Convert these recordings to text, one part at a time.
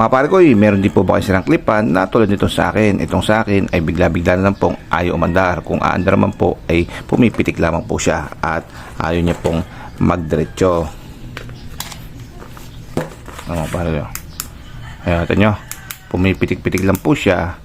Mga pare eh, meron din po ba kayo silang klipan na tulad nito sa akin. Itong sa akin ay bigla-bigla na lang pong ayaw umandar. Kung aandar man po ay pumipitik lamang po siya at ayaw niya pong magdiretso. Ano mga pare ko? Ayan, natin nyo. Pumipitik-pitik lang po siya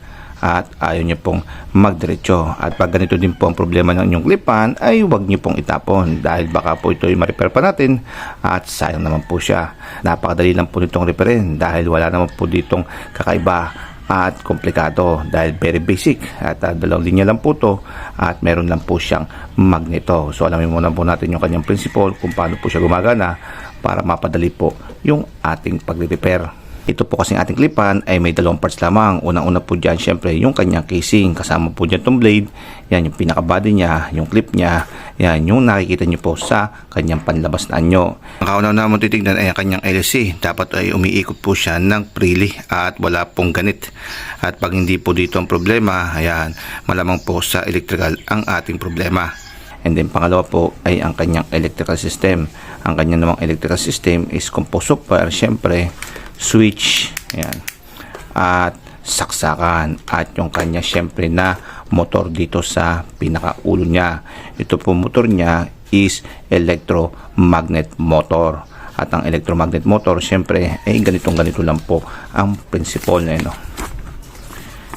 at ayaw niya pong magdiretso. At pag ganito din po ang problema ng inyong klipan, ay huwag niyo pong itapon dahil baka po ito ay ma-repair pa natin at sayang naman po siya. Napakadali lang po nitong repairin dahil wala naman po ditong kakaiba at komplikado dahil very basic at uh, dalawang linya lang po to at meron lang po siyang magneto so alamin muna po natin yung kanyang principle kung paano po siya gumagana para mapadali po yung ating pagre-repair ito po kasing ating klipan ay may dalawang parts lamang. Unang-una po dyan, syempre, yung kanyang casing. Kasama po dyan itong blade. Yan yung pinaka-body niya, yung clip niya. Yan yung nakikita niyo po sa kanyang panlabas na anyo. Ang kaunaw na mo titignan ay ang kanyang LC. Dapat ay umiikot po siya ng freely at wala pong ganit. At pag hindi po dito ang problema, ayan, malamang po sa electrical ang ating problema. And then pangalawa po ay ang kanyang electrical system. Ang kanyang namang electrical system is composed of wire, syempre, switch, ayan, at saksakan at yung kanya syempre na motor dito sa pinakaulo niya. Ito po motor niya is electromagnet motor. At ang electromagnet motor syempre ay ganitong ganito lang po ang principle na no.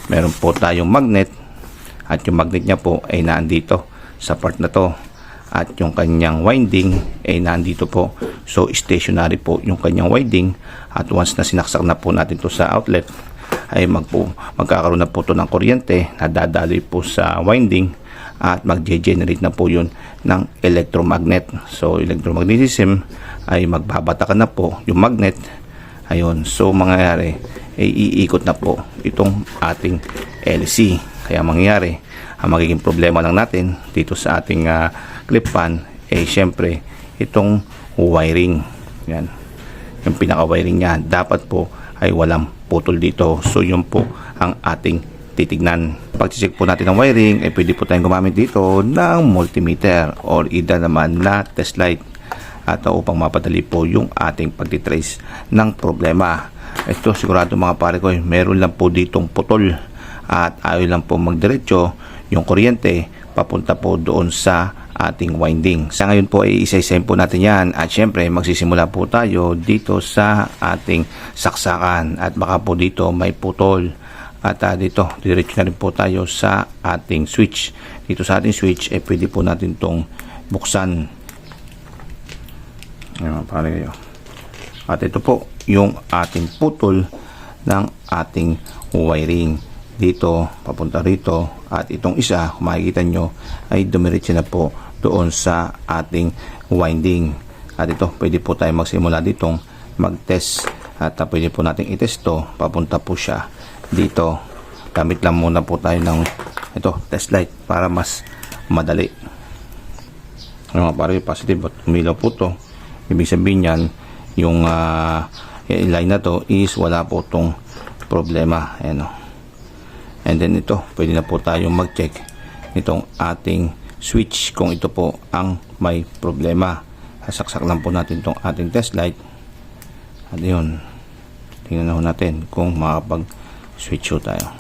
Meron po tayong magnet at yung magnet niya po ay nandito sa part na to at yung kanyang winding ay nandito po. So stationary po yung kanyang winding. At once na sinaksak na po natin to sa outlet ay magpo, magkakaroon na po to ng kuryente na dadaloy po sa winding at mag-generate na po yun ng electromagnet. So electromagnetism ay magbabatakan na po yung magnet. Ayun. So mangyayari ay iikot na po itong ating LC kaya mangyayari ang magiging problema lang natin dito sa ating ah, clip fan eh syempre itong wiring. Yan. Yung pinaka wiring niya dapat po ay walang putol dito. So yun po ang ating titignan. Pag check po natin ang wiring eh pwede po tayong gumamit dito ng multimeter or either naman na test light at upang mapadali po yung ating pagtitrace ng problema ito sigurado mga pare ko eh, meron lang po ditong putol at ayaw lang po magdiretso yung kuryente papunta po doon sa ating winding. Sa ngayon po ay isa-isayin po natin yan at syempre magsisimula po tayo dito sa ating saksakan at baka po dito may putol at uh, dito diretso na rin po tayo sa ating switch. Dito sa ating switch eh pwede po natin tong buksan. Ayan, pare kayo. At ito po yung ating putol ng ating wiring. Dito papunta rito at itong isa kung makikita nyo ay dumiretso na po doon sa ating winding. At ito pwede po tayo magsimula ditong mag test at uh, pwede po natin itest to. Papunta po siya dito. Gamit lang muna po tayo ng ito test light para mas madali. Ano nga pare positive at umilaw po to ibig sabihin yan yung uh, line na to is wala po tong problema ayan o And then ito, pwede na po tayong mag-check itong ating switch kung ito po ang may problema. Sasaksak lang po natin itong ating test light. At yun, tingnan na natin kung makapag-switch tayo.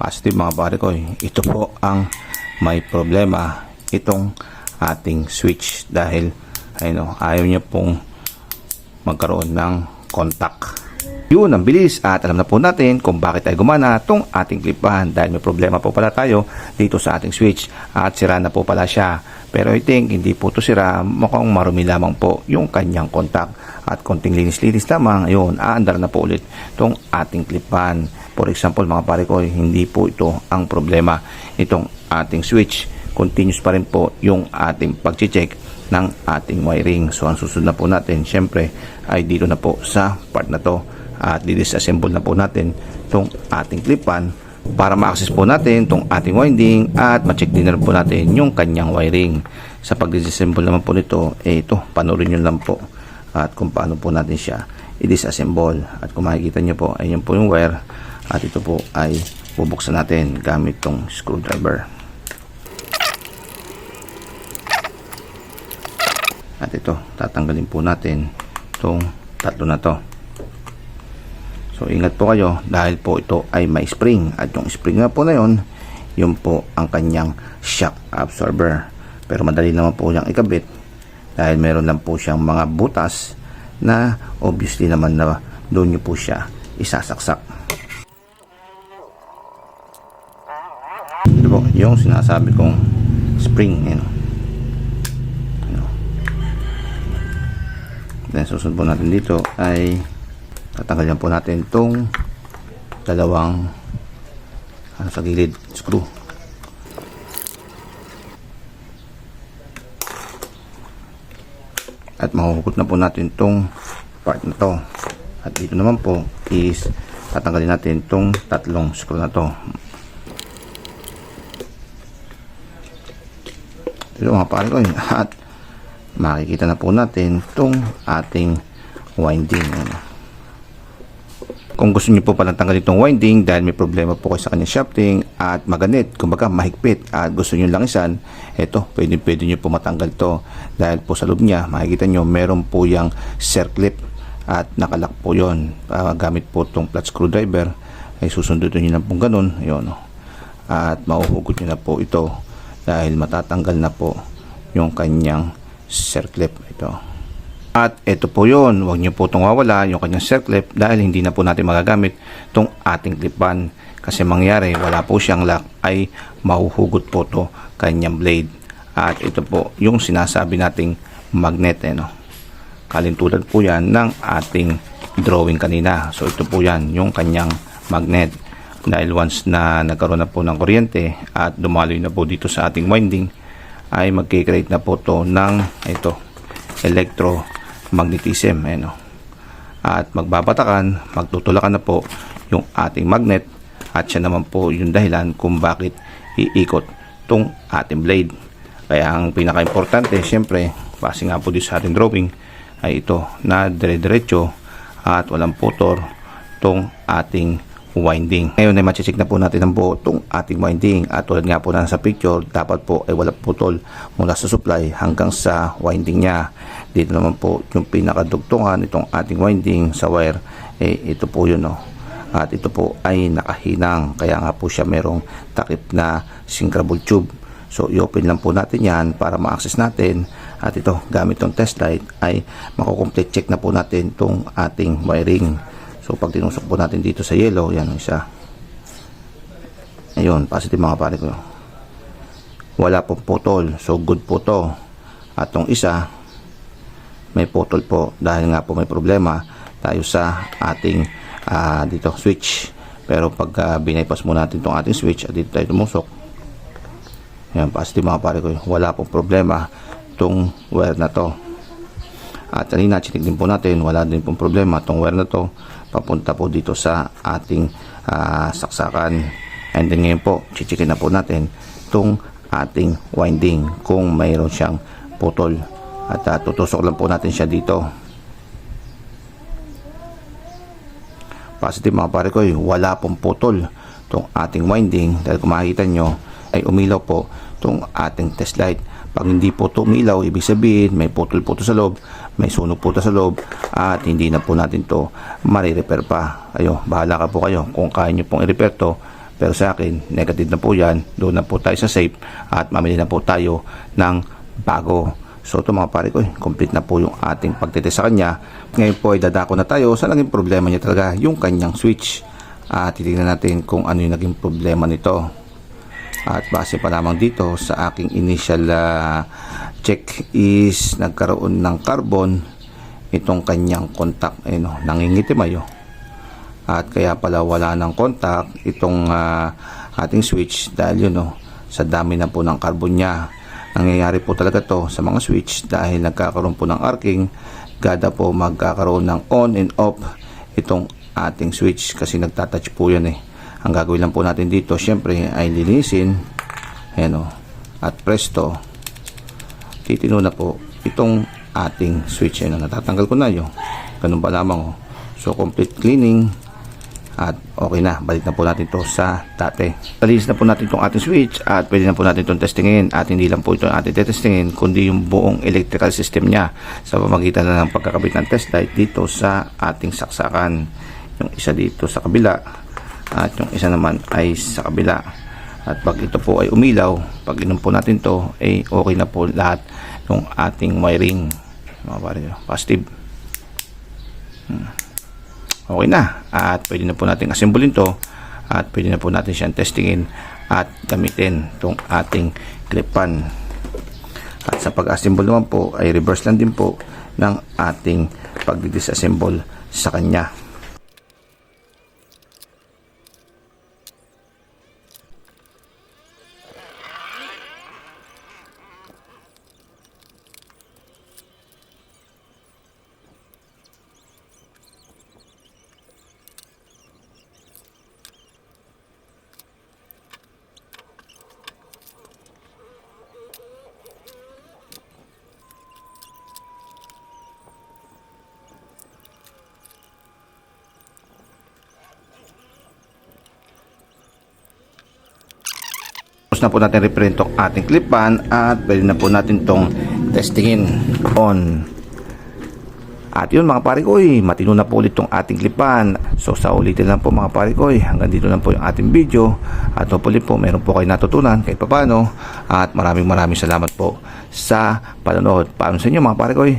Positive mga pare ko, ito po ang may problema itong ating switch dahil ayun, ayaw niya pong magkaroon ng contact yun, ang bilis at alam na po natin kung bakit ay gumana itong ating clipan dahil may problema po pala tayo dito sa ating switch at sira na po pala siya. Pero I think hindi po to sira, mukhang marumi lamang po yung kanyang contact at konting linis-linis lamang, ayun, aandar na po ulit itong ating clipan. For example mga pare ko, hindi po ito ang problema itong ating switch. Continuous pa rin po yung ating pag-check ng ating wiring. So ang susunod na po natin, syempre, ay dito na po sa part na to at di-disassemble na po natin itong ating clip-on para ma-access po natin itong ating winding at ma-check din na po natin yung kanyang wiring. Sa pag-disassemble naman po nito, eh ito, panoorin nyo lang po at kung paano po natin siya i-disassemble. At kung makikita nyo po, ayun po yung wire at ito po ay bubuksan natin gamit itong screwdriver. At ito, tatanggalin po natin itong tatlo na to. So ingat po kayo dahil po ito ay may spring at yung spring nga po na yon yun po ang kanyang shock absorber. Pero madali naman po siyang ikabit dahil meron lang po siyang mga butas na obviously naman na doon nyo po siya isasaksak. Ito po, yung sinasabi kong spring. Yan. Ano. Then susunod po natin dito ay tatanggalin po natin itong dalawang ano, sa gilid screw. At mahuhugot na po natin itong part na to. At dito naman po is tatanggalin natin itong tatlong screw na to. Ito mga pare ko eh. At makikita na po natin itong ating winding. Kung gusto niyo po palang tanggalin itong winding dahil may problema po kayo sa kanyang shafting at maganit, kumbaga mahigpit at gusto niyo langisan, eto, pwede pwede niyo po matanggal to dahil po sa loob niya, makikita niyo meron po yung circlip at nakalak po yon uh, gamit po itong flat screwdriver ay susundutin niyo na po ganun yun, oh. at mahuhugot niyo na po ito dahil matatanggal na po yung kanyang circlip ito. At ito po yon huwag niyo po itong wawala yung kanyang circlip dahil hindi na po natin magagamit itong ating clipan. Kasi mangyari wala po siyang lock. Ay mahuhugot po to kanyang blade. At ito po yung sinasabi nating magnet eh, no? kalintulad po yan ng ating drawing kanina. So ito po yan yung kanyang magnet. Dahil once na nagkaroon na po ng kuryente at dumaloy na po dito sa ating winding ay magkikreate na po to ng ito electromagnetism eh, no? at magbabatakan magtutulakan na po yung ating magnet at siya naman po yung dahilan kung bakit iikot tong ating blade kaya ang pinaka-importante syempre base nga po dito sa ating drawing ay ito na dire-diretso at walang putor tong ating winding. Ngayon ay machichik na po natin ang buo ating winding at tulad nga po na sa picture dapat po ay wala putol mula sa supply hanggang sa winding niya. Dito naman po yung pinakadugtungan itong ating winding sa wire eh ito po yun oh. At ito po ay nakahinang kaya nga po siya merong takip na syncrable tube. So i-open lang po natin yan para ma-access natin at ito gamit tong test light ay mako-complete check na po natin itong ating wiring. So pag tinusok po natin dito sa yellow, yan ang isa. Ayun, positive mga pare ko. Wala pong putol. So good po to. At tong isa, may putol po dahil nga po may problema tayo sa ating ah, dito switch. Pero pag uh, binaypas mo natin itong ating switch at dito tayo tumusok, yan, positive mga pare ko. Wala pong problema itong wire na to. At kanina, chinik din po natin, wala din pong problema itong wire na to papunta po dito sa ating ah, saksakan. And then ngayon po, chichikin na po natin itong ating winding kung mayroon siyang putol. At ah, tutusok lang po natin siya dito. Positive mga pare ko, wala pong putol itong ating winding dahil kung makikita nyo ay umilaw po itong ating test light. Pag hindi po ito umilaw, ibig sabihin may putol po ito sa loob, may sunog po ito sa loob at hindi na po natin to marirepair pa. Ayo, bahala ka po kayo kung kaya nyo pong i-repair to. Pero sa akin, negative na po yan. Doon na po tayo sa safe at mamili na po tayo ng bago. So ito mga pare ko, eh, complete na po yung ating pagtitest sa kanya. Ngayon po ay dadako na tayo sa naging problema niya talaga, yung kanyang switch. At titignan natin kung ano yung naging problema nito. At base pa lamang dito sa aking initial ah, check is nagkaroon ng carbon itong kanyang contact eh, no, nangingitim ayo. At kaya pala wala ng contact itong ah, ating switch dahil yun no, sa dami na po ng carbon niya. Nangyayari po talaga to sa mga switch dahil nagkakaroon po ng arcing gada po magkakaroon ng on and off itong ating switch kasi nagtatouch po yan eh. Ang gagawin lang po natin dito syempre ay linisin. Ayan o, at presto titino na po itong ating switch. Ayan o, natatanggal ko na yun. Ganun pa lamang o. so complete cleaning. At okay na, balik na po natin to sa dati. Alinis na po natin itong ating switch at pwede na po natin itong testingin. At hindi lang po ito ating testingin kundi yung buong electrical system niya sa pamagitan na ng pagkakabit ng test light dito sa ating saksakan. yung isa dito sa kabila at yung isa naman ay sa kabila. At pag ito po ay umilaw pag inom po natin to ay okay na po lahat yung ating wiring. Mga pare positive. Hmm. okay na. At pwede na po natin assemble to. At pwede na po natin siyang testingin at gamitin itong ating clip-on at sa pag-assemble naman po ay reverse lang din po ng ating pag-disassemble sa kanya. Tapos na po natin reprint tong ating clip-on at pwede na po natin tong testingin on. At yun mga pare ko, eh, matino na po ulit tong ating clip-on. So sa ulitin lang po mga pare ko, eh, hanggang dito lang po yung ating video. At hopefully po meron po kayo natutunan kahit papano. At maraming maraming salamat po sa panonood. Paano sa inyo mga pare ko, eh?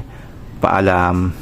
paalam.